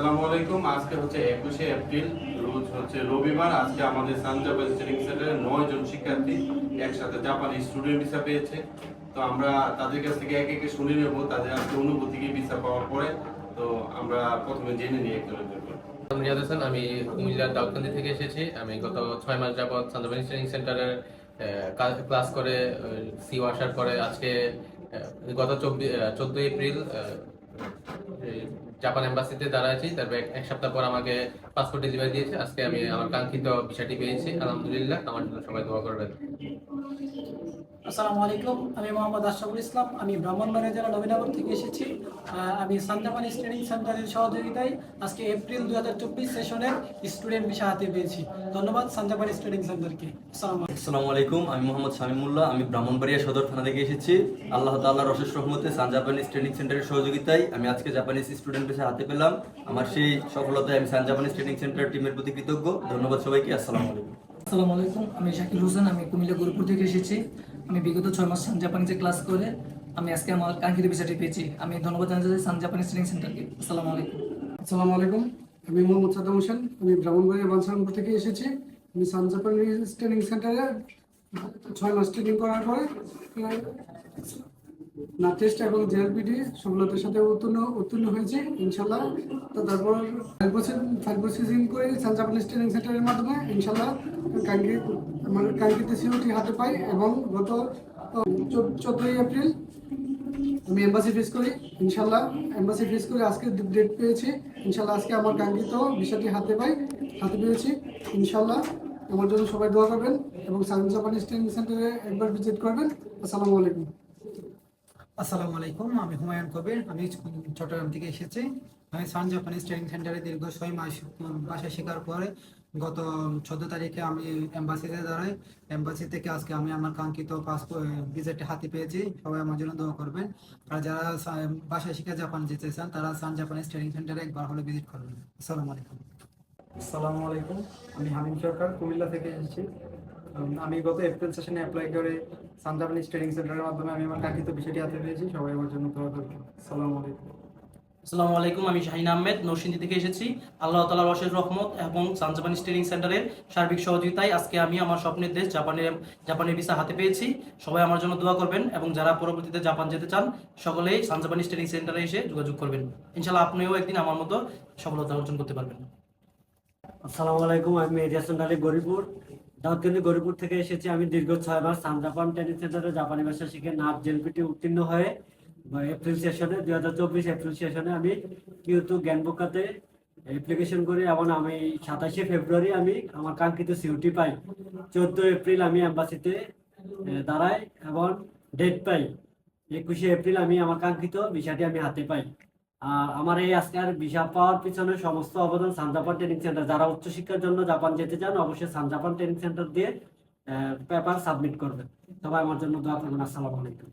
আসসালামু আলাইকুম। আজকে হচ্ছে একুশে এপ্রিল, রোজ হচ্ছে রবিবার। আজকে আমাদের সেন্টারে নয় জন শিক্ষার্থী একসাথে জাপানি স্টুডেন্ট ভিসা পেয়েছে। তো আমরা তাদের কাছ থেকে এক শুনে নেব, তাদের আজকে অনুভূতি কি ভিসা পাওয়ার পরে। তো আমরা প্রথমে জেনে নিই একজনের আমি রিয়াদ হাসান, আমি কুমিল্লার দাউদকান্দি থেকে এসেছি। আমি গত ছয় মাস যাবৎ সেন্টারে ক্লাস করে সিও আসার পরে আজকে গত চব্বিশ চোদ্দোই এপ্রিল জাপান এম্বাসিতে দাঁড়াইছি, তারপর এক- সপ্তাহ পর আমাকে পাসপোর্ট ডেলিভারি দিয়েছে। আজকে আমি আমার কাঙ্ক্ষিত বিষয়টি পেয়েছি। আলহামদুলিল্লাহ, আমার জন্য সবাই দোয়া করবেন। আসসালামু আলাইকুম। আমি মোহাম্মদ আশরাফুল ইসলাম। আমি ব্রাহ্মণবাড়িয়া জেলা নবীনগর থেকে এসেছি। আমি সান্তাপানি ট্রেনিং সেন্টারের সহযোগিতায় আজকে এপ্রিল দু হাজার চব্বিশ সেশনের স্টুডেন্ট ভিসা হাতে পেয়েছি। ধন্যবাদ সান্তাপানি ট্রেনিং সেন্টারকে আসসালামু আলাইকুম। আমি মোহাম্মদ শামিমুল্লাহ। আমি ব্রাহ্মণবাড়িয়া সদর থানা থেকে এসেছি। আল্লাহ তাল্লাহর অশেষ রহমতে সান জাপানিজ ট্রেনিং সেন্টারের সহযোগিতায় আমি আজকে জাপানিজ স্টুডেন্ট পেশা হাতে পেলাম। আমার সেই সফলতায় আমি সান জাপানিজ ট্রেনিং সেন্টার টিমের প্রতি কৃতজ্ঞ। ধন্যবাদ সবাইকে। আসসালামু আলাইকুম। আসসালামু আলাইকুম। আমি শাকিল হোসেন। আমি কুমিল্লা গরুপুর থেকে এসেছি। আমি বিগত ছয় মাস সান জাপানিজে ক্লাস করে আমি আজকে আমার কাঙ্ক্ষিত বিষয়টি পেয়েছি। আমি ধন্যবাদ জানাতে চাই সান জাপানিজ ট্রেনিং সেন্টারকে আসসালামু আলাইকুম। আসসালামু আলাইকুম। আমি মোহাম্মদ সাদ্দাম হোসেন। আমি ব্রাহ্মণবাড়িয়া বাঞ্ছারামপুর থেকে এসেছি। আমি সান জাপানিজ ট্রেনিং সেন্টারে ছয় মাস ট্রেনিং করার পরে না টেস্ট এবং জেএলপিডি সফলতার সাথে উত্তীর্ণ উত্তীর্ণ হয়েছে, ইনশাল্লাহ। তো তারপর ফাইভ প্রসেসিং করে সানজাপানিজ ট্রেনিং সেন্টারের মাধ্যমে ইনশাল্লাহ কাঙ্ক্ষিত আমার কাঙ্ক্ষিত সিওটি হাতে পাই এবং গত চোদ্দোই এপ্রিল আমি এম্বাসি ফেস করি, ইনশাল্লাহ এম্বাসি ফেস করে আজকে ডেট পেয়েছি। ইনশাল্লাহ আজকে আমার কাঙ্ক্ষিত বিষয়টি হাতে পাই, হাতে পেয়েছি। ইনশাল্লাহ আমার জন্য সবাই দোয়া করবেন এবং সায়েন্স জাপানিজ ট্রেনিং সেন্টারে একবার ভিজিট করবেন। আসসালামু আলাইকুম। আসসালামু আলাইকুম, আমি হুমায়ুন কবির, আমি চট্টগ্রাম থেকে এসেছি। আমি সান জাপানিজ ট্রেনিং সেন্টারে দীর্ঘ ছয় মাস বাসা শেখার পরে গত চোদ্দ তারিখে আমি এম্বাসিতে দাঁড়াই। এম্বাসি থেকে আজকে আমি আমার কাঙ্ক্ষিত পাসপোর্ট ভিজিটে হাতে পেয়েছি। সবাই আমার জন্য দোয়া করবেন। আর যারা সা- বাসায় শিখে জাপান যেতে চান, তারা সান জাপানিজ ট্রেনিং সেন্টারে একবার হলে ভিজিট করবেন। আসসালামু আলাইকুম। আসসালামু আলাইকুম, আমি হামিম সরকার, কুমিল্লা থেকে এসেছি। আমি গত এপ্রিল সেশনে অ্যাপ্লাই করে সানজাপানিজ ট্রেনিং সেন্টারের মাধ্যমে আমি আমার কাঙ্ক্ষিত বিষয়টি হাতে পেয়েছি। সবাই আমার জন্য দোয়া করবেন। আসসালামু আলাইকুম। আসসালামু আলাইকুম আমি শাহিন আহমেদ নরসিংদী থেকে এসেছি। আল্লাহ তালার অশেষ রহমত এবং সানজাপানি ট্রেনিং সেন্টারের সার্বিক সহযোগিতায় আজকে আমি আমার স্বপ্নের দেশ জাপানের জাপানের ভিসা হাতে পেয়েছি। সবাই আমার জন্য দোয়া করবেন এবং যারা পরবর্তীতে জাপান যেতে চান সকলেই সানজাপানি ট্রেনিং সেন্টারে এসে যোগাযোগ করবেন। ইনশাল্লাহ আপনিও একদিন আমার মতো সফলতা অর্জন করতে পারবেন। আসসালামু আলাইকুম আমি মেহেদি হাসান আলী গরিপুর দাউদকান্দি গরিপুর থেকে এসেছি আমি দীর্ঘ ছয় মাস সান জাপান ট্রেনিং সেন্টারে জাপানি ভাষা শিখে নাপ জেলপিটি উত্তীর্ণ হয়ে এপ্রিল সেশনে, দুই হাজার চব্বিশ এপ্রিল সেশনে আমি কিউতু জ্ঞানবোকাতে অ্যাপ্লিকেশন করি এবং আমি সাতাশে ফেব্রুয়ারি আমি আমার কাঙ্ক্ষিত সিউটি পাই। চোদ্দ এপ্রিল আমি অ্যাম্বাসিতে দাঁড়াই এবং ডেট পাই। একুশে এপ্রিল আমি আমার কাঙ্ক্ষিত বিষয়টি আমি হাতে পাই। আমার এই আজকের ভিসা পাওয়ার পিছনে সমস্ত অবদান সান জাপান ট্রেনিং সেন্টার। যারা উচ্চশিক্ষার জন্য জাপান যেতে চান, অবশ্যই সান জাপান ট্রেনিং সেন্টার দিয়ে পেপার সাবমিট করবেন। সবাই আমার জন্য দোয়া করবেন। আসসালামু আলাইকুম।